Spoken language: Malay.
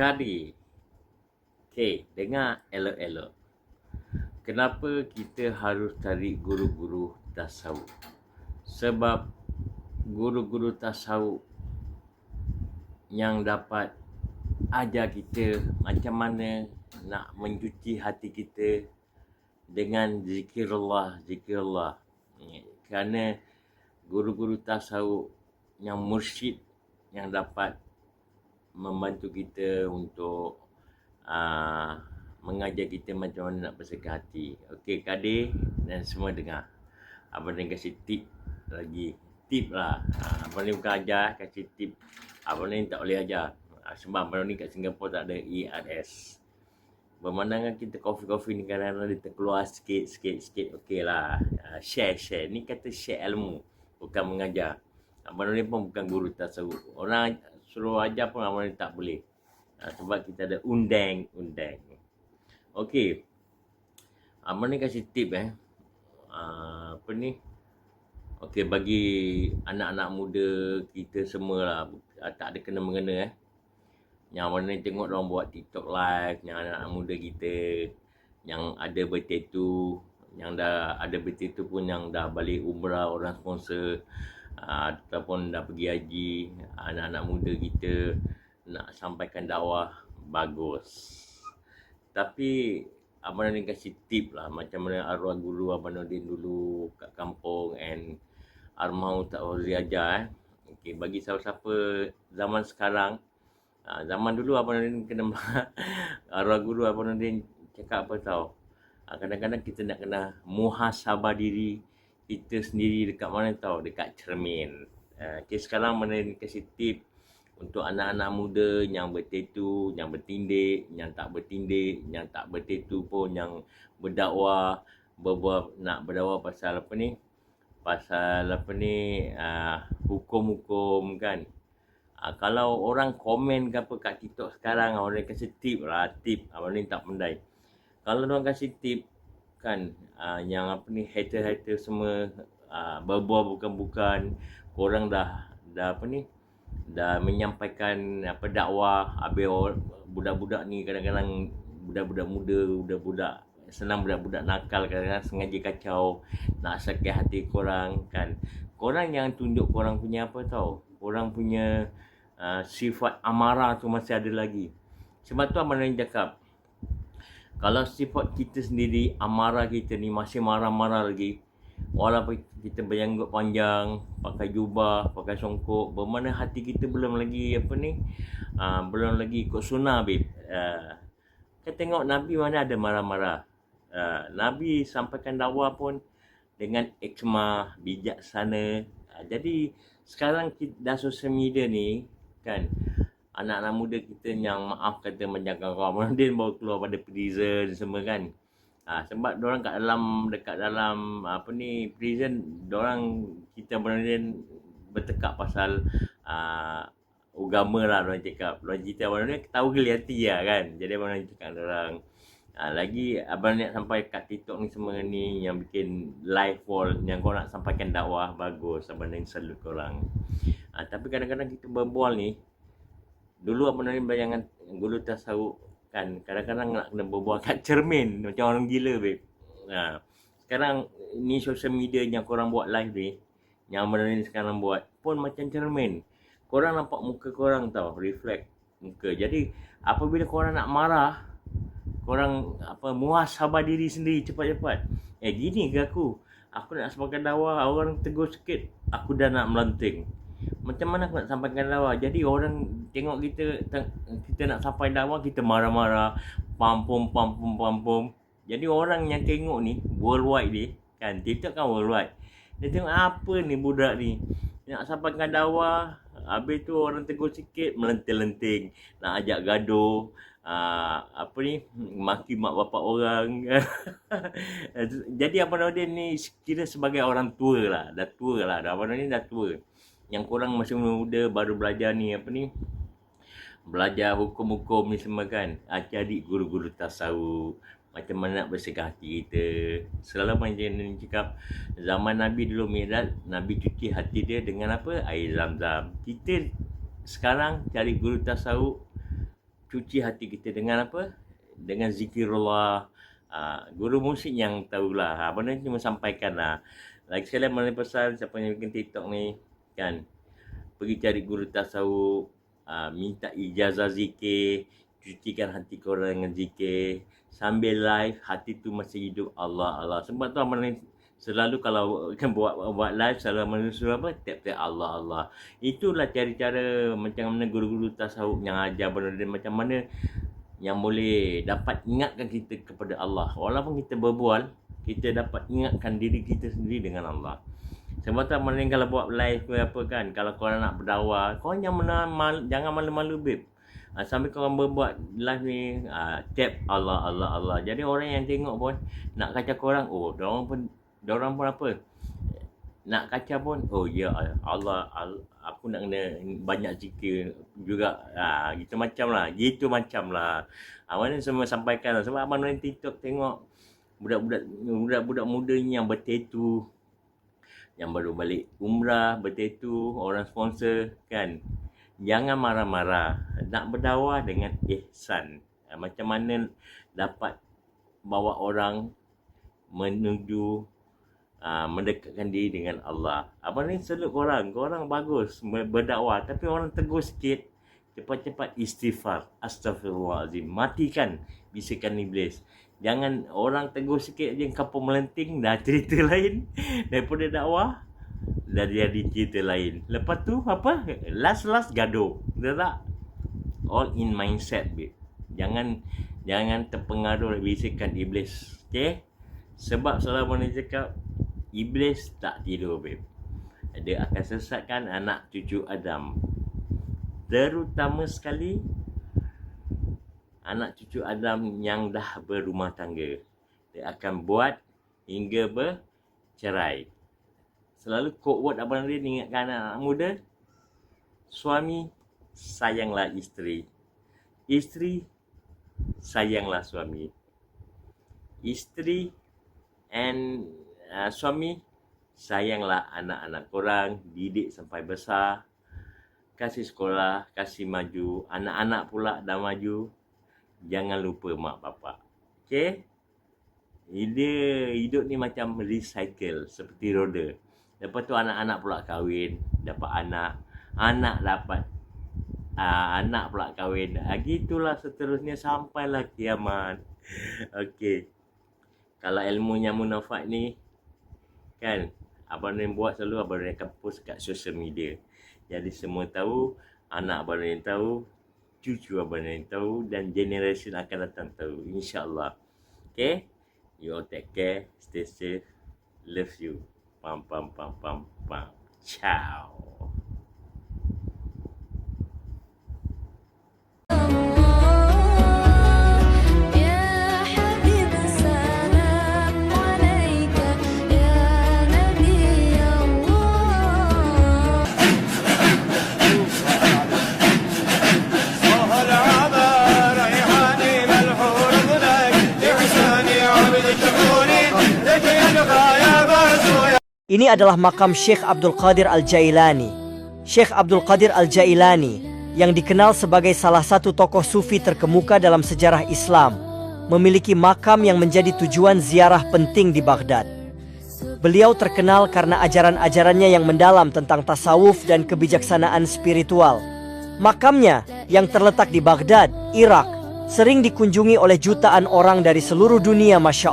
Kadi. Okay, dengar elok-elok. Kenapa kita harus cari guru-guru tasawuf? Sebab guru-guru tasawuf yang dapat ajar kita macam mana nak mencuci hati kita dengan zikirullah, zikirullah. Kerana guru-guru tasawuf yang mursyid yang dapat membantu kita untuk uh, mengajar kita macam mana nak bersihkan hati. Okey, Kadir dan semua dengar. Abang ni kasih tip lagi. Tip lah. Uh, abang ni bukan ajar, kasih tip. Abang ni tak boleh ajar. Uh, sebab abang ni kat Singapura tak ada ERS. Bermandangan kita kopi-kopi ni kadang-kadang dia terkeluar sikit, sikit, sikit. Okey lah. Uh, share, share. Ni kata share ilmu. Bukan mengajar. Abang ni pun bukan guru tasawuf. Orang suruh ajar pun abang ni tak boleh. Uh, sebab kita ada undang, undang. Okey. Abang ni kasih tip eh. Uh, apa ni? Okey, bagi anak-anak muda kita semua lah. Tak ada kena-mengena eh. Yang mana tengok orang buat TikTok live, yang anak-anak muda kita yang ada bertatu, yang dah ada bertatu pun yang dah balik umrah orang sponsor uh, ataupun dah pergi haji, anak-anak muda kita nak sampaikan dakwah bagus. Tapi Abang Nudin kasih tip lah macam mana arwah guru Abang Nudin dulu kat kampung and Armau tak boleh ajar eh. Okay, bagi siapa-siapa zaman sekarang Ha, zaman dulu Abang Nudin kena arwah guru Abang Nudin cakap apa tau. Ha, kadang-kadang kita nak kena muhasabah diri kita sendiri dekat mana tau, dekat cermin. Ha, okay, sekarang mana ni kasih tip untuk anak-anak muda yang bertetu, yang bertindik, yang tak bertindik, yang tak bertetu pun yang berdakwah, berbuat nak berdakwah pasal apa ni? Pasal apa ni? Uh, hukum-hukum kan? Ha, kalau orang komen ke apa kat TikTok sekarang, orang kasih tip lah, tip. Abang ni tak pandai. Kalau orang kasih tip, kan, uh, yang apa ni, hater-hater semua, uh, berbual bukan-bukan, korang dah, dah apa ni, dah menyampaikan apa dakwah habis budak-budak ni kadang-kadang budak-budak muda budak-budak senang budak-budak nakal kadang-kadang sengaja kacau nak sakit hati korang kan? Korang yang tunjuk korang punya apa tau? Korang punya uh, sifat amarah tu masih ada lagi. Sebab tu Rahim cakap, kalau sifat kita sendiri, amarah kita ni masih marah-marah lagi, walaupun kita berjanggut panjang, pakai jubah, pakai songkok, bermana hati kita belum lagi apa ni, uh, belum lagi ikut sunnah, babe. Uh, kita tengok Nabi mana ada marah-marah. Uh, Nabi sampaikan dakwah pun dengan ikhmah, bijaksana. Uh, jadi sekarang kita, dah sosial media ni, kan anak-anak muda kita yang maaf kata menjaga Ramadan baru keluar pada prison semua kan. Ha, sebab orang kat dalam dekat dalam apa ni prison orang kita Ramadan bertekak pasal uh, agama lah orang cakap. Orang cerita abang ni tahu geli hati lah kan. Jadi ni cakap orang ha, lagi abang nak sampai kat TikTok ni semua ni yang bikin live wall yang kau nak sampaikan dakwah bagus. Abang ni salut korang. Ha, tapi kadang-kadang kita berbual ni dulu apa namanya bayangan guru tasawuf kan kadang-kadang nak kena berbual kat cermin macam orang gila babe. Ha, sekarang ni social media yang korang buat live ni yang mana ni sekarang buat pun macam cermin. Korang nampak muka korang tau reflect muka. Jadi apabila korang nak marah korang apa muhasabah diri sendiri cepat-cepat. Eh gini ke aku? Aku nak sebagai dakwah orang tegur sikit aku dah nak melanting macam mana aku nak sampaikan dakwah jadi orang tengok kita kita nak sampai dakwah kita marah-marah. Pampum pampum pampum jadi orang yang tengok ni worldwide ni kan TikTok kan worldwide. Dia tengok apa ni budak ni? Nak sampaikan dakwah habis tu orang tegur sikit melenting-lenting. Nak ajak gaduh Uh, apa ni maki mak bapak orang. Jadi apa nama dia ni kira sebagai orang tua lah. Dah tua lah. Dah apa dah tua yang korang masih muda baru belajar ni apa ni belajar hukum-hukum ni semua kan adik-adik guru-guru tasawuf macam mana nak bersihkan hati kita selalu macam ni cakap zaman Nabi dulu Mi'raj Nabi cuci hati dia dengan apa air zam-zam kita sekarang cari guru tasawuf cuci hati kita dengan apa? Dengan zikirullah. Uh, guru musik yang tahulah. Apa ni cuma sampaikan lah. Lagi sekali mana pesan siapa yang bikin TikTok ni kan. Pergi cari guru tasawuf. Uh, minta ijazah zikir. Cucikan hati korang dengan zikir. Sambil live hati tu masih hidup Allah Allah. Sebab tu mana selalu kalau kan buat buat live selalu manusia apa tap Allah Allah itulah cara-cara macam mana guru-guru tasawuf yang ajar benda macam mana yang boleh dapat ingatkan kita kepada Allah walaupun kita berbual kita dapat ingatkan diri kita sendiri dengan Allah sebab tu mana kalau buat live ke apa kan kalau kau nak berdakwah kau jangan mal, jangan malu-malu babe. Ha, sambil kau berbuat live ni uh, tap Allah Allah Allah. Jadi orang yang tengok pun nak kacau korang oh orang pun orang pun apa? Nak kaca pun oh ya Allah, Allah aku nak kena banyak zikir juga. Ha, gitu macam lah gitu macam lah. Ha, mana semua sampaikan lah. sebab abang TikTok tengok budak-budak budak-budak muda ni yang bertetu yang baru balik umrah bertetu orang sponsor kan jangan marah-marah nak berdakwah dengan ihsan ha, macam mana dapat bawa orang menuju uh, mendekatkan diri dengan Allah. Apa ni selut korang? Korang bagus berdakwah tapi orang tegur sikit cepat-cepat istighfar. Astagfirullahalazim. Matikan bisikan iblis. Jangan orang tegur sikit je kapal melenting dah cerita lain daripada dakwah dah jadi cerita lain. Lepas tu apa? Last-last gaduh. Betul tak? All in mindset babe. Jangan jangan terpengaruh bisikan iblis. Okay? Sebab selalu mana cakap Iblis tak tidur babe. Dia akan sesatkan anak cucu Adam. Terutama sekali anak cucu Adam yang dah berumah tangga. Dia akan buat hingga bercerai. Selalu quote word abang dia ingatkan anak, anak muda. Suami sayanglah isteri. Isteri sayanglah suami. Isteri and uh, suami sayanglah anak-anak korang didik sampai besar kasih sekolah kasih maju anak-anak pula dah maju jangan lupa mak bapak. Okey? Dia hidup ni macam recycle seperti roda. Lepas tu anak-anak pula kahwin dapat anak. Anak dapat uh, anak pula kahwin. Uh, gitulah seterusnya sampailah kiamat. Okey. Kalau ilmunya munafat ni kan abang yang buat selalu abang yang akan post kat social media. Jadi semua tahu anak abang yang tahu cucu abang yang tahu dan generation akan datang tahu insyaallah. Okay? You all take care. Stay safe. Love you. Pam pam pam pam pam. Ciao Ini adalah makam Syekh Abdul Qadir Al-Jailani. Syekh Abdul Qadir Al-Jailani yang dikenal sebagai salah satu tokoh sufi terkemuka dalam sejarah Islam memiliki makam yang menjadi tujuan ziarah penting di Baghdad. Beliau terkenal karena ajaran-ajarannya yang mendalam tentang tasawuf dan kebijaksanaan spiritual. Makamnya yang terletak di Baghdad, Irak, sering dikunjungi oleh jutaan orang dari seluruh dunia Masya